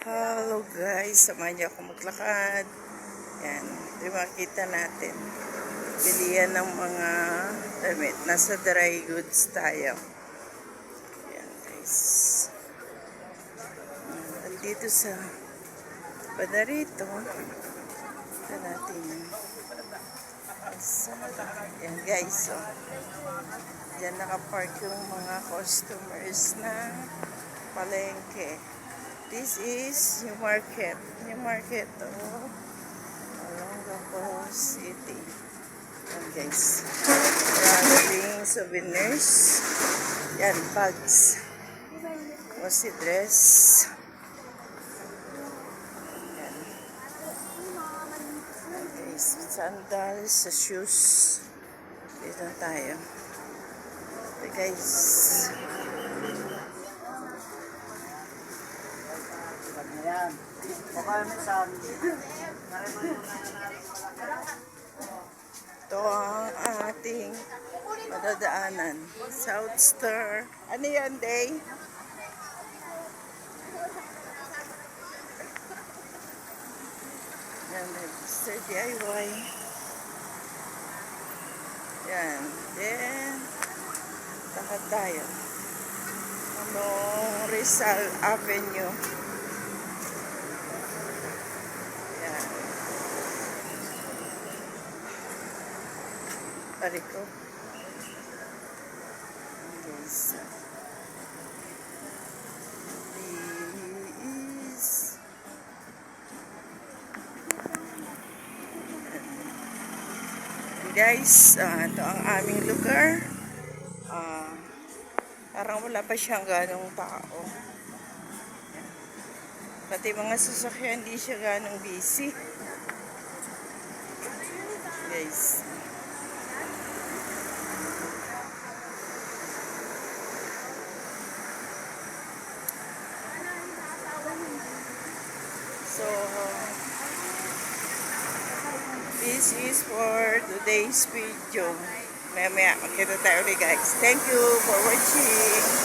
Hello guys, samahan niyo ako maglakad. Yan, di makita natin. Bilihan ng mga damit. Nasa dry goods tayo. Yan guys. Hmm, Andito sa Padarito. Ito natin yung kalsada. Yan guys, oh. Diyan nakapark yung mga customers na palengke. This is New Market. New Market, oh. Olongapo City. Yan guys. Maraming souvenirs. Yan, bags. Mosi dress. Yan. Yan guys. Sandals, sa shoes. Dito tayo. Ito guys. Ayan. Baka minsan, Ito ang ating madadaanan. South Star. Ano yan, Day? Yan, Mr. DIY. Yan. Then, lakad tayo. Anong Rizal Avenue. Yan. Pariko. Yes. Please. Guys, ah, ito ang aming lugar. Ah, parang wala pa siyang ganong tao. Pati mga sasakyan, hindi siya ganong busy. Guys. So, this is for today's video. Maya maya, magkita tayo ulit guys. Thank you for watching.